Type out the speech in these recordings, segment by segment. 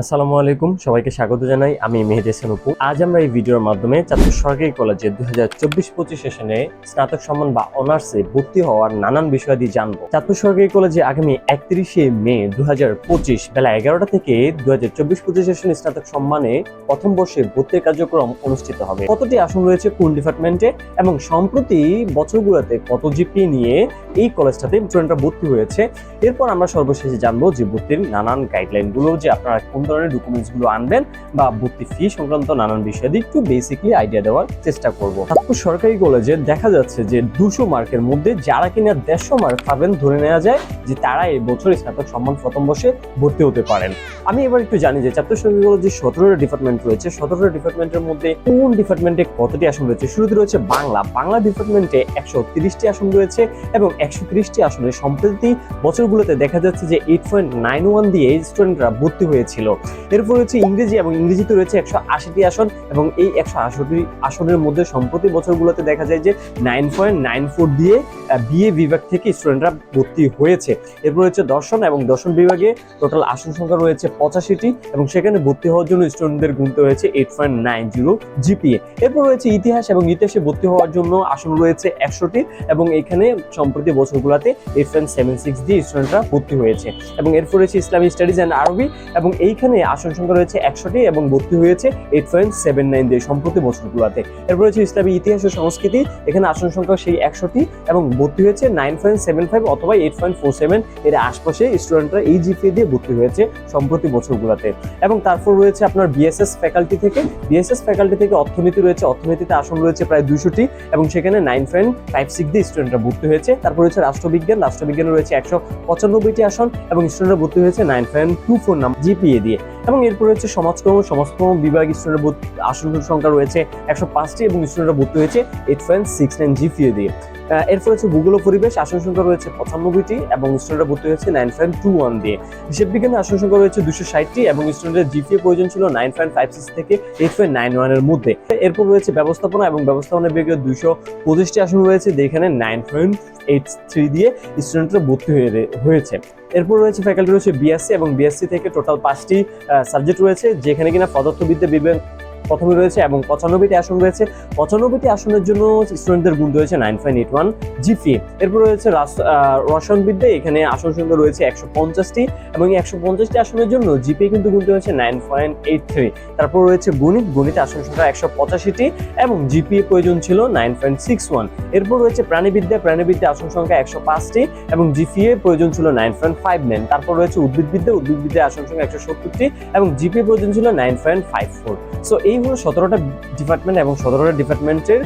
আসসালামু আলাইকুম, সবাইকে স্বাগত জানাই। আমি মেহেদি হাসান উপু আজ আমরা এই ভিডিওর মাধ্যমে চাঁদপুর সরকারি কলেজে দুই হাজার চব্বিশ পঁচিশ সেশনে স্নাতক সম্মান বা অনার্সে ভর্তি হওয়ার নানান বিষয়াদি জানব। চাঁদপুর সরকারি কলেজে আগামী একত্রিশে মে দু হাজার পঁচিশ বেলা এগারোটা থেকে দু হাজার চব্বিশ পঁচিশ সেশনে স্নাতক সম্মানে প্রথম বর্ষে ভর্তির কার্যক্রম অনুষ্ঠিত হবে। কতটি আসন রয়েছে কোন ডিপার্টমেন্টে এবং সম্প্রতি বছরগুলোতে কত জিপি নিয়ে এই কলেজটাতে স্টুডেন্টরা ভর্তি হয়েছে? এরপর আমরা সর্বশেষে জানব যে ভর্তির নানান গাইডলাইনগুলো যে আপনারা কোন ধরনের ডকুমেন্টসগুলো আনবেন বা ভর্তি ফি সংক্রান্ত নানান বিষয়ে একটু বেসিকলি আইডিয়া দেওয়ার চেষ্টা করব। তারপর সরকারি কলেজে দেখা যাচ্ছে যে দুশো মার্কের মধ্যে যারা কিনা দেড়শো মার্ক পাবেন ধরে নেওয়া যায় যে তারা এই বছর স্নাতক সম্মান প্রথম বর্ষে ভর্তি হতে পারেন। আমি এবার একটু জানি যে চাঁদপুর সরকারি কলেজে সতেরোটা ডিপার্টমেন্ট রয়েছে। সতেরোটা ডিপার্টমেন্টের মধ্যে কোন ডিপার্টমেন্টে কতটি আসন রয়েছে? শুরুতে রয়েছে বাংলা। বাংলা ডিপার্টমেন্টে একশো তিরিশটি আসন রয়েছে এবং একশো তিরিশটি আসনে সম্প্রতি বছরগুলোতে দেখা যাচ্ছে যে এইট পয়েন্ট নাইন ওয়ান দিয়ে স্টুডেন্টরা ভর্তি হয়েছিল। এরপর রয়েছে ইংরেজি এবং ইংরেজিতে রয়েছে একশো আশিটি আসন এবং এই একশো আশিটি আসনের মধ্যে সম্প্রতি বছরগুলোতে দেখা যায় যে নাইন পয়েন্ট নাইন ফোর দিয়ে বিএ বিভাগ থেকে স্টুডেন্টরা ভর্তি হয়েছে। এরপর রয়েছে দর্শন এবং দর্শন বিভাগে টোটাল আসন সংখ্যা রয়েছে পঁচাশিটি এবং সেখানে ভর্তি হওয়ার জন্য স্টুডেন্টদের গুনতে হয়েছে eight point nine zero GPA এরপর রয়েছে ইতিহাস এবং ইতিহাসে ভর্তি হওয়ার জন্য আসন রয়েছে একশোটি এবং এখানে সম্প্রতি বছরগুলোতে এইট পয়েন্ট সেভেন সিক্স দিয়ে স্টুডেন্টরা ভর্তি হয়েছে। এবং এরপর রয়েছে ইসলামিক স্টাডিজ অ্যান্ড আরবি এবং এইখানে আসন সংখ্যা রয়েছে একশোটি এবং ভর্তি হয়েছে এইট পয়েন্ট সেভেন নাইন দিয়ে সম্প্রতি বছরগুলোতে। এরপর রয়েছে ইসলামী ইতিহাস ও সংস্কৃতি, এখানে আসন সংখ্যা সেই একশোটি এবং ভর্তি হয়েছে নাইন পয়েন্ট সেভেন ফাইভ অথবা এইট পয়েন্ট ফোর সেভেন এর আশপাশে স্টুডেন্টরা এই জিপিএ দিয়ে ভর্তি হয়েছে সম্প্রতি বছরগুলোতে। এবং তারপর রয়েছে আপনার বিএসএস ফ্যাকাল্টি থেকে। বিএসএস ফ্যাকাল্টি থেকে অর্থনীতি রয়েছে, অর্থনীতিতে আসন রয়েছে প্রায় দুশোটি এবং সেখানে নাইন পয়েন্ট ফাইভ সিক্স দিয়ে স্টুডেন্টরা ভর্তি হয়েছে। তারপর রয়েছে রাষ্ট্রবিজ্ঞান, রাষ্ট্রবিজ্ঞানে রয়েছে একশো পঁচানব্বইটি আসন এবং স্টুডেন্টরা ভর্তি হয়েছে নাইন পয়েন্ট টু ফোর নাম জিপিএ দিয়ে। এবং এরপর রয়েছে সমাজকর্ম সমাজকর্ম বিভাগ স্টুডেন্টের আসন সংখ্যা রয়েছে একশো পাঁচটি এবং স্টুডেন্টরা ভর্তি হয়েছে eight point six nine GPA দিয়ে। এরপর হচ্ছে ভূগোল পরিবেশ, আসন সংখ্যা রয়েছে পঁচানব্বইটি এবং স্টুডেন্টরা ভর্তি হয়েছে নাইন পয়েন্ট টু ওয়ান দিয়ে। হিসেব বিজ্ঞানে আসন সংখ্যা রয়েছে দুশো ষাটটি এবং স্টুডেন্টের জিপিএ প্রয়োজন ছিল নাইন পয়েন্ট ফাইভ সিক্স থেকে এইট পয়েন্ট নাইন ওয়ানের মধ্যে। এরপর রয়েছে ব্যবস্থাপনা এবং ব্যবস্থাপনা বিভাগে দুশো পঁচিশটি আসন রয়েছে যেখানে নাইন পয়েন্ট এইট থ্রি দিয়ে স্টুডেন্টরা ভর্তি হয়ে হয়েছে। এরপর রয়েছে ফ্যাকাল্টি রয়েছে বিএসসি এবং বিএসসি থেকে টোটাল পাঁচটি সাবজেক্ট রয়েছে, যেখানে কিনা পদার্থবিদ্যা বিভাগ প্রথমে রয়েছে এবং পঁচানব্বইটি আসন রয়েছে। পঁচানব্বইটি আসনের জন্য স্টুডেন্টদের গুণ রয়েছে nine point eight one GPA এরপর রয়েছে রসায়নবিদ্যা এখানে আসন সংখ্যা রয়েছে একশো পঞ্চাশটি এবং একশো পঞ্চাশটি আসনের জন্য জিপি কিন্তু গুণ রয়েছে নাইন পয়েন্ট এইট থ্রি। তারপর রয়েছে গণিত। গণিত আসন সংখ্যা একশো পঁচাশিটি এবং জিপিএ প্রয়োজন ছিল নাইন পয়েন্ট সিক্স ওয়ান। এরপর রয়েছে প্রাণীবিদ্যা। প্রাণীবিদ্যা আসন সংখ্যা একশো পাঁচটি এবং জিপিএ প্রয়োজন ছিল নাইন পয়েন্ট ফাইভ নাইন। তারপর রয়েছে উদ্ভিদবিদ্যা। উদ্ভিদবিদ্যা আসন সংখ্যা একশো সত্তরটি এবং জিপিএ প্রয়োজন ছিল nine point five four. So এই হলো সতেরোটা ডিপার্টমেন্ট এবং সতেরোটা ডিপার্টমেন্টের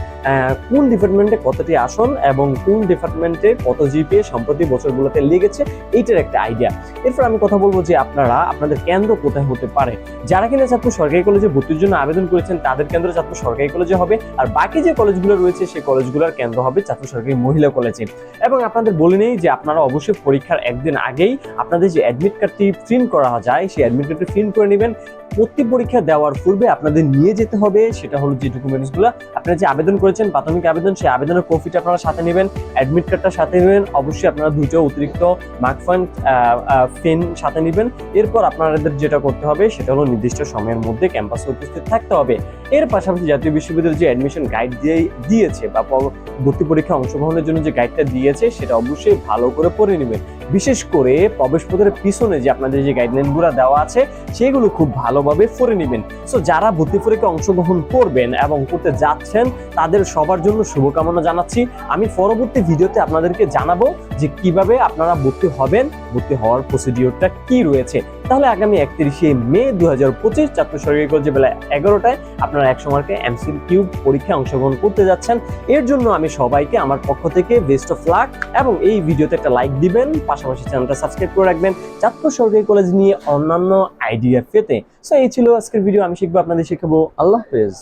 কোন ডিপার্টমেন্টে কতটি আসন এবং কোন ডিপার্টমেন্টে কত জিপিএ সম্প্রতি বছরগুলোতে লেগেছে, এইটার একটা আইডিয়া এরপর আমি কথা বলব যে আপনারা, আপনাদের কেন্দ্র কোথায় হতে পারে। যারা কিনা ছাত্র সরকারি কলেজে ভর্তির জন্য আবেদন করেছেন, তাদের কেন্দ্র ছাত্র সরকারি কলেজে হবে, আর বাকি যে কলেজগুলো রয়েছে সেই কলেজগুলোর কেন্দ্র হবে ছাত্র সরকারি মহিলা কলেজে। এবং আপনাদের বলে নেই যে আপনারা অবশ্যই পরীক্ষার একদিন আগেই আপনাদের যে অ্যাডমিট কার্ডটি প্রিন্ট করা যায়, সেই অ্যাডমিট কার্ডটি প্রিন্ট করে নেবেন। ভর্তি পরীক্ষা দেওয়ার পূর্বে আপনাদের নিয়ে যেতে হবে, সেটা হলো যে ডকুমেন্টসগুলো। আপনারা যে আবেদন করেছেন, প্রাথমিক আবেদন, সেই আবেদনের কপিটা আপনারা সাথে নেবেন অ্যাডমিট কার্ডটা সাথে নেবেন, অবশ্যই আপনারা দুটো অতিরিক্ত মার্ক ফান্ড পেন সাথে নেবেন। এরপর আপনাদের যেটা করতে হবে, সেটা হলো নির্দিষ্ট সময়ের মধ্যে ক্যাম্পাসে উপস্থিত থাকতে হবে। এর পাশাপাশি জাতীয় বিশ্ববিদ্যালয় যে অ্যাডমিশন গাইড দিয়ে, দিয়েছে বা ভর্তি পরীক্ষা অংশগ্রহণের জন্য যে গাইডটা দিয়েছে, সেটা অবশ্যই ভালো করে পড়ে নেবেন। বিশেষ করে প্রবেশপত্রের পিছনে যে আপনাদের যে গাইডলাইনগুলো দেওয়া আছে, সেগুলো খুব ভালোভাবে পড়ে নেবেন। সো যারা ভর্তি পরীক্ষায় অংশগ্রহণ করবেন এবং করতে যাচ্ছেন, তাদের সবার জন্য শুভকামনা জানাচ্ছি। আমি পরবর্তী ভিডিওতে আপনাদেরকে জানাব যে কীভাবে আপনারা ভর্তি হবেন ভর্তি হওয়ার প্রসিডিওরটা কি রয়েছে? তাহলে আগামী একত্রিশে মে দু হাজার পঁচিশ ছাত্র সরকারি বেলা এগারোটায় আপনারা একশো মার্কে এমসিল কিউব পরীক্ষায় অংশগ্রহণ করতে যাচ্ছেন। এর জন্য আমি সবাইকে আমার পক্ষ থেকে বেস্ট অফ লাক এবং এই ভিডিওতে একটা লাইক দিবেন, পাশাপাশি চ্যানেলটা সাবস্ক্রাইব করে রাখবেন। ছাত্র সরকারি কলেজ নিয়ে অন্যান্য আইডিয়া পেতে। সো এই ছিল আজকের ভিডিও আমি শিখব, আপনাদের শিখাবো। আল্লাহ হাফেজ।